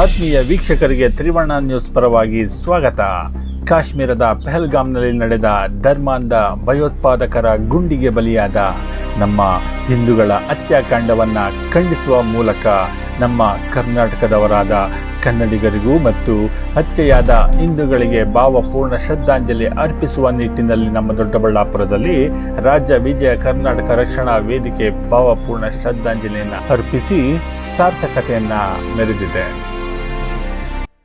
ಆತ್ಮೀಯ ವೀಕ್ಷಕರಿಗೆ ತ್ರಿವರ್ಣ ನ್ಯೂಸ್ ಪರವಾಗಿ ಸ್ವಾಗತ. ಕಾಶ್ಮೀರದ ಪೆಹಲ್ಗಾಮ್ನಲ್ಲಿ ನಡೆದ ಧರ್ಮಾಂಧ ಭಯೋತ್ಪಾದಕರ ಗುಂಡಿಗೆ ಬಲಿಯಾದ ನಮ್ಮ ಹಿಂದೂಗಳ ಹತ್ಯಾಕಾಂಡವನ್ನು ಖಂಡಿಸುವ ಮೂಲಕ ನಮ್ಮ ಕರ್ನಾಟಕದವರಾದ ಕನ್ನಡಿಗರಿಗೂ ಮತ್ತು ಹತ್ಯೆಯಾದ ಹಿಂದೂಗಳಿಗೆ ಭಾವಪೂರ್ಣ ಶ್ರದ್ಧಾಂಜಲಿ ಅರ್ಪಿಸುವ ನಿಟ್ಟಿನಲ್ಲಿ ನಮ್ಮ ದೊಡ್ಡಬಳ್ಳಾಪುರದಲ್ಲಿ ರಾಜ್ಯ ವಿಜಯ ಕರ್ನಾಟಕ ರಕ್ಷಣಾ ವೇದಿಕೆ ಭಾವಪೂರ್ಣ ಶ್ರದ್ಧಾಂಜಲಿಯನ್ನು ಅರ್ಪಿಸಿ ಸಾರ್ಥಕತೆಯನ್ನು ಮೆರೆದಿದೆ.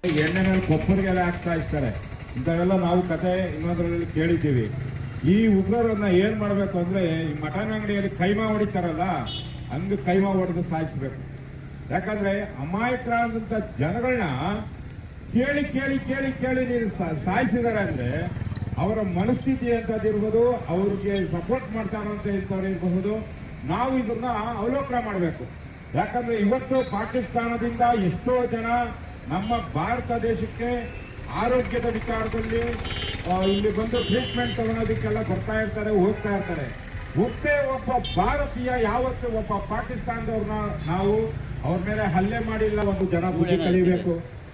ಎಣ್ಣೆ ಮೇಲೆ ಕೊಪ್ಪರಿಗೆಲ್ಲ ಹಾಕ್ತಾ ಇರ್ತಾರೆ. ಇಂಥವೆಲ್ಲ ನಾವು ಕತೆ ಇನ್ನೊಂದರಲ್ಲಿ ಕೇಳಿದ್ದೀವಿ. ಈ ಉಗ್ರರನ್ನ ಏನ್ ಮಾಡ್ಬೇಕು ಅಂದ್ರೆ, ಈ ಮಟನ್ ಅಂಗಡಿಯಲ್ಲಿ ಕೈಮಾ ಹೊಡಿತಾರಲ್ಲ, ಹಂಗ ಕೈಮಾ ಹೊಡೆದು ಸಾಯಿಸ್ಬೇಕು. ಯಾಕಂದ್ರೆ ಅಮಾಯಕರಾದಂತ ಜನಗಳನ್ನ ಕೇಳಿ ಕೇಳಿ ಕೇಳಿ ಕೇಳಿ ಸಾ- ಸಾಯಿಸಿದಾರೆ ಅಂದ್ರೆ, ಅವರ ಮನಸ್ಥಿತಿ ಅಂತದಿರ್ಬೋದು ಅವ್ರಿಗೆ ಸಪೋರ್ಟ್ ಮಾಡ್ತಾರಂತ ಇಂಥವ್ರು ಇರಬಹುದು. ನಾವು ಇದನ್ನ ಅವಲೋಕನ ಮಾಡಬೇಕು. ಯಾಕಂದ್ರೆ ಇವತ್ತು ಪಾಕಿಸ್ತಾನದಿಂದ ಎಷ್ಟೋ ಜನ ನಮ್ಮ ಭಾರತ ದೇಶಕ್ಕೆ ಆರೋಗ್ಯದ ವಿಚಾರದಲ್ಲಿ ಇಲ್ಲಿ ಬಂದು ಟ್ರೀಟ್ಮೆಂಟ್ ತಗೊಳೋದಕ್ಕೆಲ್ಲ ಬರ್ತಾ ಇರ್ತಾರೆ ಹೋಗ್ತಾ ಇರ್ತಾರೆ. ಒಬ್ಬೇ ಒಬ್ಬ ಭಾರತೀಯ ಯಾವತ್ತು ಒಬ್ಬ ಪಾಕಿಸ್ತಾನದವ್ರನ್ನ ನಾವು ಅವ್ರ ಮೇಲೆ ಹಲ್ಲೆ ಮಾಡಿಲ್ಲ ಒಂದು ಜನ ಬುದ್ಧಿ ಕಲಿಬೇಕು.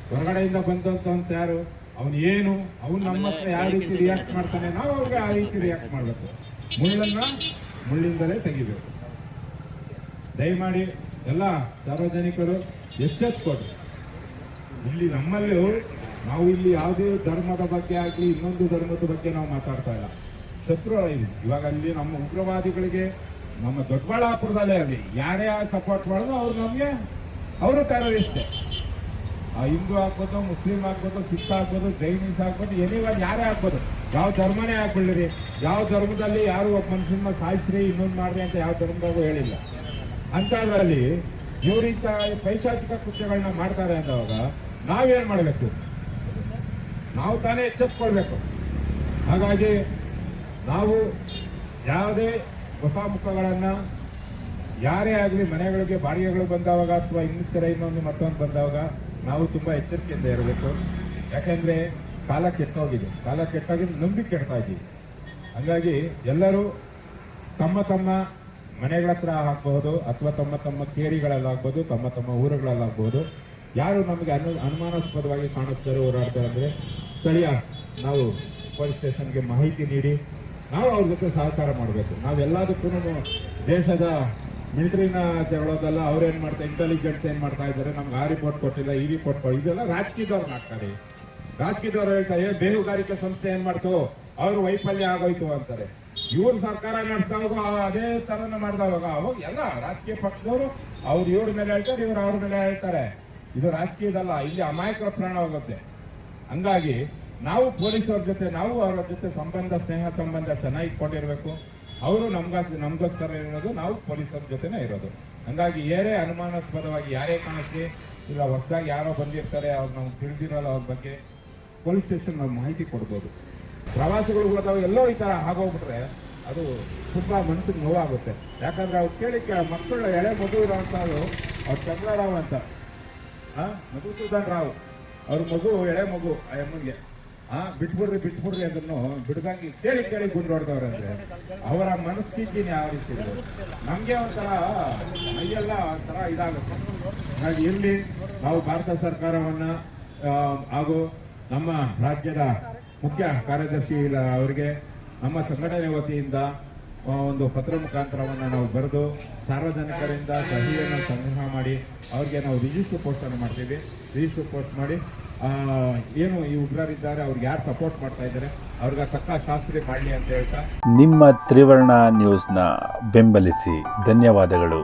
ಹೊರಗಡೆಯಿಂದ ಬಂದಂತ ಅಂತ ಯಾರು? ಅವನು ಏನು? ಅವನು ನಮ್ಮ ಹತ್ರ ಯಾವ ರೀತಿ ರಿಯಾಕ್ಟ್ ಮಾಡ್ತಾನೆ? ನಾವು ಅವ್ರಿಗೆ ಆ ರೀತಿ ರಿಯಾಕ್ಟ್ ಮಾಡಬೇಕು. ಮುಳ್ಳನ್ನ ಮುಳ್ಳಿಂದಲೇ ತೆಗಿಬೇಕು. ದಯಮಾಡಿ ಎಲ್ಲ ಸಾರ್ವಜನಿಕರು ಎಚ್ಚೆತ್ಕೊಡಿ ಇಲ್ಲಿ ನಮ್ಮಲ್ಲೂ ನಾವು ಇಲ್ಲಿ ಯಾವುದೇ ಧರ್ಮದ ಬಗ್ಗೆ ಆಗಲಿ, ಇನ್ನೊಂದು ಧರ್ಮದ ಬಗ್ಗೆ ನಾವು ಮಾತಾಡ್ತಾ ಇಲ್ಲ. ಶತ್ರು ಇವಾಗ ಅಲ್ಲಿ ನಮ್ಮ ಉಗ್ರವಾದಿಗಳಿಗೆ, ನಮ್ಮ ದೊಡ್ಡಬಳ್ಳಾಪುರದಲ್ಲೇ ಆಗಲಿ, ಯಾರೇ ಸಪೋರ್ಟ್ ಮಾಡೋದು ಅವ್ರು ನಮಗೆ, ಅವರು ಟೆರರಿಸ್ಟೇ ಆ ಹಿಂದೂ ಆಗ್ಬೋದು, ಮುಸ್ಲಿಂ ಆಗ್ಬೋದು, ಸಿಖ್ ಆಗ್ಬೋದು, ಜೈನೀಸ್ ಆಗ್ಬೋದು ಎನಿವಾಗ ಯಾರೇ ಆಗ್ಬೋದು, ಯಾವ ಧರ್ಮನೇ ಆಗ್ಬಿಡ್ರಿ, ಯಾವ ಧರ್ಮದಲ್ಲಿ ಯಾರು ಒಬ್ಬ ಮನುಷ್ಯನ ಸಾಯಿಸ್ರಿ, ಇನ್ನೊಂದು ಮಾಡ್ರಿ ಅಂತ ಯಾವ ಧರ್ಮದಾಗೂ ಹೇಳಿಲ್ಲ. ಅಂತದ್ರಲ್ಲಿ ಇವರಿಂಥ ಪೈಶಾಚಿಕ ಕೃತ್ಯಗಳನ್ನ ಮಾಡ್ತಾರೆ ಅಂದವಾಗ ನಾವೇನ್ ಮಾಡಬೇಕು? ನಾವು ತಾನೇ ಎಚ್ಚೆತ್ಕೊಳ್ಬೇಕು. ಹಾಗಾಗಿ ನಾವು ಯಾವುದೇ ಹೊಸ ಮುಖಗಳನ್ನು ಯಾರೇ ಆಗಲಿ ಮನೆಗಳಿಗೆ ಬಾಡಿಗೆಗಳು ಬಂದಾಗ ಅಥವಾ ಇನ್ನಿತರ ಇನ್ನೊಂದು ಮತ್ತೊಂದು ಬಂದಾಗ ನಾವು ತುಂಬಾ ಎಚ್ಚರಿಕೆಯಿಂದ ಇರಬೇಕು. ಯಾಕೆಂದರೆ ಕಾಲ ಕೆಟ್ಟೋಗಿದೆ. ಕಾಲ ಕೆಟ್ಟಾಗಿ ನಂಬಿಕೆ ಕೆಡ್ತಾ ಇದ್ದೀವಿ. ಹಾಗಾಗಿ ಎಲ್ಲರೂ ತಮ್ಮ ತಮ್ಮ ಮನೆಗಳ ಹತ್ರ ಹಾಕಬಹುದು ಅಥವಾ ತಮ್ಮ ತಮ್ಮ ಕೇರಿಗಳಲ್ಲಾಗ್ಬೋದು ತಮ್ಮ ತಮ್ಮ ಊರುಗಳಲ್ಲಾಗ್ಬೋದು ಯಾರು ನಮಗೆ ಅನು ಅನುಮಾನಾಸ್ಪದವಾಗಿ ಕಾಣಿಸ್ತಾರೆ ಓಡಾಡ್ತಾರೆ ಅಂದರೆ ಸ್ಥಳೀಯ ನಾವು ಪೊಲೀಸ್ ಸ್ಟೇಷನ್ಗೆ ಮಾಹಿತಿ ನೀಡಿ, ನಾವು ಅವ್ರ ಜೊತೆ ಸಹಕಾರ ಮಾಡಬೇಕು. ನಾವೆಲ್ಲದಕ್ಕೂ ದೇಶದ ಮಿಲಿಟರಿನ ಜಗಳೋದಲ್ಲ ಏನು ಮಾಡ್ತಾರೆ ಇಂಟೆಲಿಜೆನ್ಸ್ ಏನು ಮಾಡ್ತಾ ಇದ್ದಾರೆ, ನಮ್ಗೆ ಆ ರಿಪೋರ್ಟ್ ಕೊಟ್ಟಿಲ್ಲ, ಈ ರಿಪೋರ್ಟ್ ಕೊಟ್ಟಿಲ್ಲ. ಇದೆಲ್ಲ ರಾಜಕೀಯದವ್ರನ್ನ ಹಾಕ್ತಾರೆ ರಾಜಕೀಯದವ್ರು ಹೇಳ್ತಾರೆ ಬೇಹುಗಾರಿಕೆ ಸಂಸ್ಥೆ ಏನು ಮಾಡ್ತು? ಅವ್ರ ವೈಫಲ್ಯ ಆಗೋಯ್ತು ಅಂತಾರೆ. ಇವ್ರ ಸರ್ಕಾರ ನಡೆಸ್ದಾಗ ಅದೇ ತರನ ಮಾಡಿದಾಗ ಅವಾಗ ಎಲ್ಲ ರಾಜಕೀಯ ಪಕ್ಷದವರು ಅವ್ರು ಇವ್ರ ಮೇಲೆ ಹೇಳ್ತಾರೆ, ಇವ್ರು ಅವ್ರ ಮೇಲೆ ಹೇಳ್ತಾರೆ. ಇದು ರಾಜಕೀಯದಲ್ಲ, ಇಲ್ಲಿ ಅಮಾಯಕರ ಪ್ರಾಣ ಹೋಗುತ್ತೆ. ಹಂಗಾಗಿ ನಾವು ಪೊಲೀಸರ ಜೊತೆ, ನಾವು ಅವರ ಜೊತೆ ಸಂಬಂಧ, ಸ್ನೇಹ ಸಂಬಂಧ ಚೆನ್ನಾಗಿ ಇಟ್ಕೊಂಡಿರ್ಬೇಕು. ಅವರು ನಮ್ಗ, ನಮಗೋಸ್ಕರ ಇರೋದು, ನಾವು ಪೊಲೀಸರ ಜೊತೆನೇ ಇರೋದು. ಹಂಗಾಗಿ ಏನೇ ಅನುಮಾನಾಸ್ಪದವಾಗಿ ಯಾರೇ ಕಾಣಿಸಿ ಇಲ್ಲ ಹೊಸದಾಗಿ ಯಾರೋ ಬಂದಿರ್ತಾರೆ, ಅವ್ರು ನಾವು ತಿಳಿದಿರೋಲ್ಲ ಅವ್ರ ಬಗ್ಗೆ, ಪೊಲೀಸ್ ಸ್ಟೇಷನ್ ನಾವು ಮಾಹಿತಿ ಕೊಡ್ಬೋದು. ಪ್ರವಾಸಿಗಳು ಹೋದಾಗ ಎಲ್ಲೋ ಈ ಥರ ಆಗೋಗ್ಬಿಟ್ರೆ ಅದು ತುಂಬ ಮನಸ್ಸಿಗೆ ನೋವಾಗುತ್ತೆ. ಯಾಕಂದ್ರೆ ಅವ್ರು ಕೇಳಿ ಮಕ್ಕಳ ಎಳೆ ಮಗು ಇರೋಂಥದ್ದು ಅವ್ರು ಚಂದ್ರರಾವ್ ಅಂತ. ಆ ಮಧುಸೂದನ್ ರಾವ್, ಅವ್ರ ಮಗು, ಎಳೆ ಮಗು, ಆ ಅಮ್ಮನಿಗೆ. ಆ, ಬಿಟ್ಬಿಡ್ರಿ ಬಿಟ್ಬಿಡ್ರಿ ಅದನ್ನು ಬಿಡ್ದಂಗೆ ಕೇಳಿ ಕೇಳಿ ಗುಂಡು ಹೊಡೆದವ್ರೆ ಅಂದ್ರೆ. ಅವರ ಮನಸ್ಥಿತಿನೇ ಯಾವ ರೀತಿ ನಮಗೆ ಒಂಥರ ಮೈಯೆಲ್ಲ ಒಂಥರ ಇದಾಗುತ್ತೆ. ಹಾಗೆ ಇಲ್ಲಿ ನಾವು ಭಾರತ ಸರ್ಕಾರವನ್ನ ಹಾಗೂ ನಮ್ಮ ರಾಜ್ಯದ ಮುಖ್ಯ ಕಾರ್ಯದರ್ಶಿ ಅವರಿಗೆ ನಮ್ಮ ಸಂಘಟನೆ ವತಿಯಿಂದ ಒಂದು ಪತ್ರ ಮುಖಾಂತರವನ್ನು ನಾವು ಬರೆದು ಸಾರ್ವಜನಿಕರಿಂದ ಸಹಿಯನ್ನು ಸಂಗ್ರಹ ಮಾಡಿ ಅವ್ರಿಗೆ ನಾವು ರಿಜಿಸ್ಟರ್ ಪೋಸ್ಟ್ ಅನ್ನು ಮಾಡ್ತೀವಿ. ರಿಜಿಸ್ಟರ್ ಪೋಸ್ಟ್ ಮಾಡಿ ಏನು ಈ ಉಗ್ರರಿದ್ದಾರೆ ಅವ್ರಿಗೆ ಯಾರು ಸಪೋರ್ಟ್ ಮಾಡ್ತಾ ಇದ್ದಾರೆ, ಅವ್ರಿಗೆ ತಕ್ಕ ಶಾಸ್ತ್ರಿ ಮಾಡಲಿ ಅಂತ ಹೇಳ್ತಾ. ನಿಮ್ಮ ತ್ರಿವರ್ಣ ನ್ಯೂಸ್ನ ಬೆಂಬಲಿಸಿ. ಧನ್ಯವಾದಗಳು.